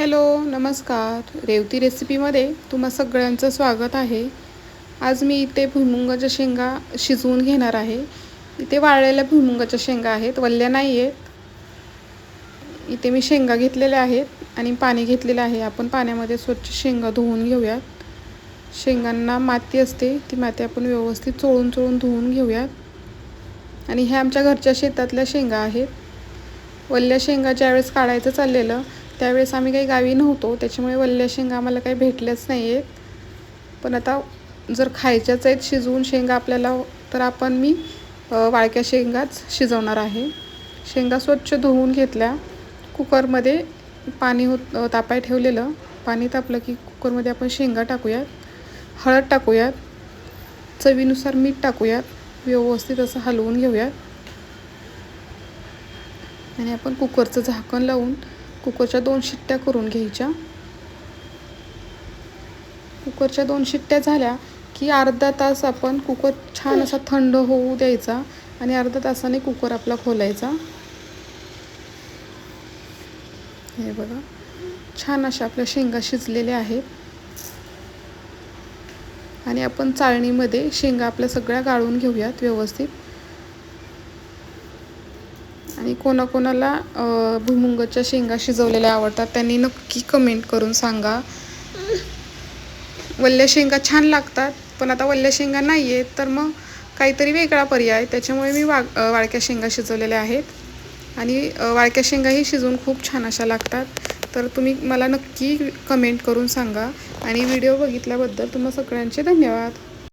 Hello नमस्कार. रेवती रेसिपीमध्ये तुम्हा सगळ्यांचं स्वागत आहे. आज मी इथे भुईमुगाच्या शेंगा शिजवून घेणार आहे. इथे वाळलेल्या भुईमुगाच्या शेंगा आहेत. वल्ल्या नाही आहेत. इथे मी शेंगा घेतलेल्या आहेत आणि पाणी घेतलेलं आहे. आपण पाण्यामध्ये स्वच्छ शेंगा धुवून घेऊयात. शेंगांना माती असते. ती माती आपण व्यवस्थित चोळून चोळून धुवून घेऊयात. आणि ह्या आमच्या घरच्या शेतातल्या शेंगा आहेत. वल्ल्या शेंगा ज्यावेळेस काढायचं चाललेलं त्यावेळेस आम्ही काही गावी नव्हतो त्याच्यामुळे वल्ल्या शेंगा आम्हाला काही भेटल्याच नाही आहेत पण आता जर खायच्याच आहेत शिजवून शेंगा आपल्याला तर आपण मी वाळक्या शेंगाच शिजवणार आहे. शेंगा स्वच्छ धुवून घेतल्या. कुकरमध्ये पाणी होत तापाय ठेवलेलं. पाणी तापलं की कुकरमध्ये आपण शेंगा टाकूयात. हळद टाकूयात. चवीनुसार मीठ टाकूयात. व्यवस्थित असं हलवून घेऊयात. आणि आपण कुकरचं झाकण लावून कुकरच्या दोन शिट्ट्या करून घ्यायच्या. कुकरच्या दोन शिट्ट्या झाल्या की अर्धा तास आपण कुकर छान असा थंड होऊ द्यायचा आणि अर्धा तासाने कुकर आपला खोलायचा. हे बघा छान अशा आपल्या शेंगा शिजलेल्या आहेत. आणि आपण चाळणीमध्ये शेंगा आपल्या सगळ्या गाळून घेऊयात व्यवस्थित. आणि कोणाकोणाला भुईमुगाच्या शेंगा शिजवलेल्या आवडतात त्यांनी नक्की कमेंट करून सांगा. वल्ल्या शेंगा छान लागतात पण आता वल्ल्या शेंगा नाही आहेत तर मग काहीतरी वेगळा पर्याय त्याच्यामुळे मी वा वाळक्या शेंगा शिजवलेल्या आहेत. आणि वाळक्या शेंगाही शिजवून खूप छान अशा लागतात. तर तुम्ही मला नक्की कमेंट करून सांगा. आणि व्हिडिओ बघितल्याबद्दल तुम्हा सगळ्यांचे धन्यवाद.